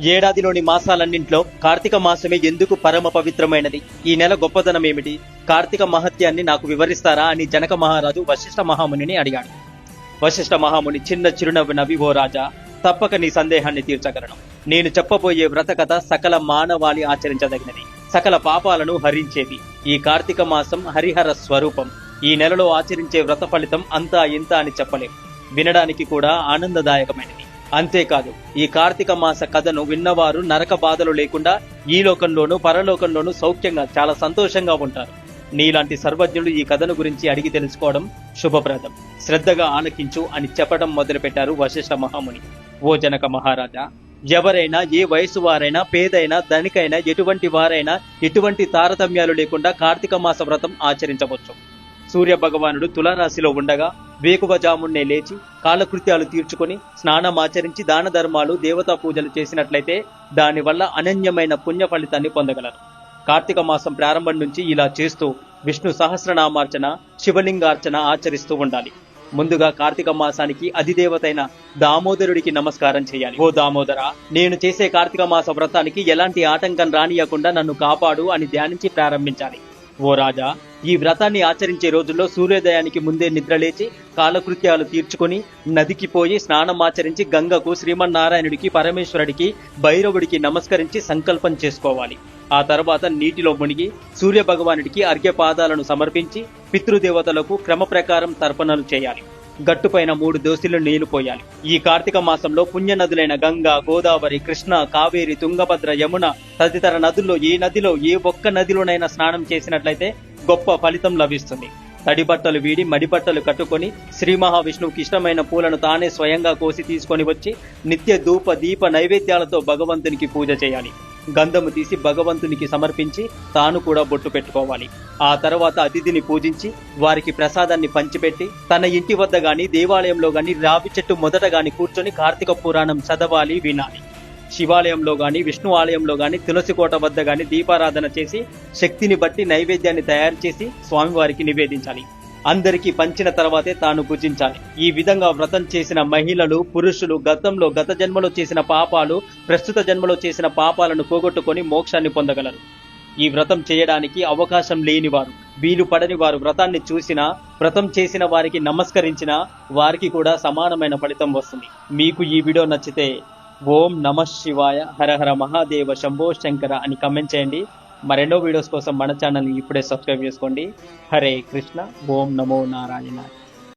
ఏడాదిలోని మాసాలన్నింట్లో కార్తీక మాసమే ఎందుకు పరమ పవిత్రమైనది? ఈ నెల గొప్పదనం ఏమిటి? కార్తీక మహత్యాన్ని నాకు వివరిస్తారా అని జనక మహారాజు వశిష్ఠ మహామునిని అడిగాడు. వశిష్ఠ మహాముని చిన్న చిరునవ్వు నవ్వి ఓ రాజా తప్పక నీ సందేహాన్ని తీర్చగలను. నేను చెప్పబోయే వ్రత కథ సకల మానవాళి ఆచరించదగినది. సకల పాపాలను హరించేది. ఈ కార్తీక మాసం హరిహర స్వరూపం. ఈ నెలలో ఆచరించే వ్రత ఫలితం అంతా ఇంత అని చెప్పలేం. వినడానికి కూడా ఆనందదాయకమైనది. అంతేకాదు ఈ కార్తీక మాస కథను విన్నవారు నరక బాధలు లేకుండా ఈ లోకంలోనూ పరలోకంలోనూ సౌఖ్యంగా చాలా సంతోషంగా ఉంటారు. నీలాంటి సర్వజ్ఞులు ఈ కథను గురించి అడిగి తెలుసుకోవడం శుభప్రదం. శ్రద్ధగా ఆలకించు అని చెప్పడం మొదలుపెట్టారు వశిష్ఠ మహాముని. ఓ జనక మహారాజా ఎవరైనా ఏ వయసు వారైనా పేదైనా ధనికైనా ఎటువంటి వారైనా ఎటువంటి తారతమ్యాలు లేకుండా కార్తీక మాస వ్రతం ఆచరించవచ్చు. సూర్య భగవానుడు తులారాశిలో ఉండగా వేకువజామున్నే లేచి కాలకృత్యాలు తీర్చుకొని స్నానం ఆచరించి దాన ధర్మాలు దేవతా పూజలు చేసినట్లయితే దానివల్ల అనన్యమైన పుణ్య ఫలితాన్ని పొందగలరు. కార్తీక మాసం ప్రారంభం నుంచి ఇలా చేస్తూ విష్ణు సహస్రనామార్చన శివలింగార్చన ఆచరిస్తూ ఉండాలి. ముందుగా కార్తీక మాసానికి అధిదేవతైన దామోదరుడికి నమస్కారం చేయాలి. ఓ దామోదర నేను చేసే కార్తీక మాస వ్రతానికి ఎలాంటి ఆటంకం రానియకుండా నన్ను కాపాడు అని ధ్యానించి ప్రారంభించాలి. ఓ రాజా ఈ వ్రతాన్ని ఆచరించే రోజుల్లో సూర్యోదయానికి ముందే నిద్రలేచి కాలకృత్యాలు తీర్చుకొని నదికి పోయి స్నానం ఆచరించి గంగకు శ్రీమన్నారాయణుడికి పరమేశ్వరుడికి భైరవుడికి నమస్కరించి సంకల్పం చేసుకోవాలి. ఆ తర్వాత నీటిలో మునిగి సూర్య భగవానుడికి అర్ఘ్యపాదాలను సమర్పించి పితృదేవతలకు క్రమ ప్రకారం తర్పణలు చేయాలి. గట్టుపైన మూడు దోసిలు నీళ్ళు పోయాలి. ఈ కార్తీక మాసంలో పుణ్య నదులైన గంగా గోదావరి కృష్ణ కావేరి తుంగభద్ర యమున తదితర నదుల్లో ఏ నదిలో ఏ ఒక్క నదిలోనైనా స్నానం చేసినట్లయితే గొప్ప ఫలితం లభిస్తుంది. తడి బట్టలు వీడి మడిబట్టలు కట్టుకొని శ్రీ మహావిష్ణువుకి ఇష్టమైన పూలను తానే స్వయంగా కోసి తీసుకొని వచ్చి నిత్య ధూప దీప నైవేద్యాలతో భగవంతునికి పూజ చేయాలి. గంధము తీసి భగవంతునికి సమర్పించి తాను కూడా బొట్టు పెట్టుకోవాలి. ఆ తర్వాత అతిథిని పూజించి వారికి ప్రసాదాన్ని పంచిపెట్టి తన ఇంటి వద్ద గాని దేవాలయంలో గాని రావి చెట్టు మొదట గాని కూర్చొని కార్తీక పురాణం చదవాలి వినాలి. శివాలయంలో గాని విష్ణు ఆలయంలో గాని తులసి కోట వద్ద గాని దీపారాధన చేసి శక్తిని బట్టి నైవేద్యాన్ని తయారు చేసి స్వామివారికి నివేదించాలి. అందరికీ పంచిన తర్వాతే తాను భుజించాలి. ఈ విధంగా వ్రతం చేసిన మహిళలు పురుషులు గతంలో గత జన్మలో చేసిన పాపాలు ప్రస్తుత జన్మలో చేసిన పాపాలను పోగొట్టుకొని మోక్షాన్ని పొందగలరు. ఈ వ్రతం చేయడానికి అవకాశం లేని వారు వీలు పడని వారు వ్రతాన్ని చూసినా వ్రతం చేసిన వారికి నమస్కరించినా వారికి కూడా సమానమైన ఫలితం వస్తుంది. మీకు ఈ వీడియో నచ్చితే ఓం నమ శివాయ హర హర మహాదేవ శంభో శంకర అని కమెంట్ చేయండి. మరెన్నో వీడియోస్ కోసం మన ఛానల్ని ఇప్పుడే సబ్స్క్రైబ్ చేసుకోండి. హరే కృష్ణ ఓం నమో నారాయణ.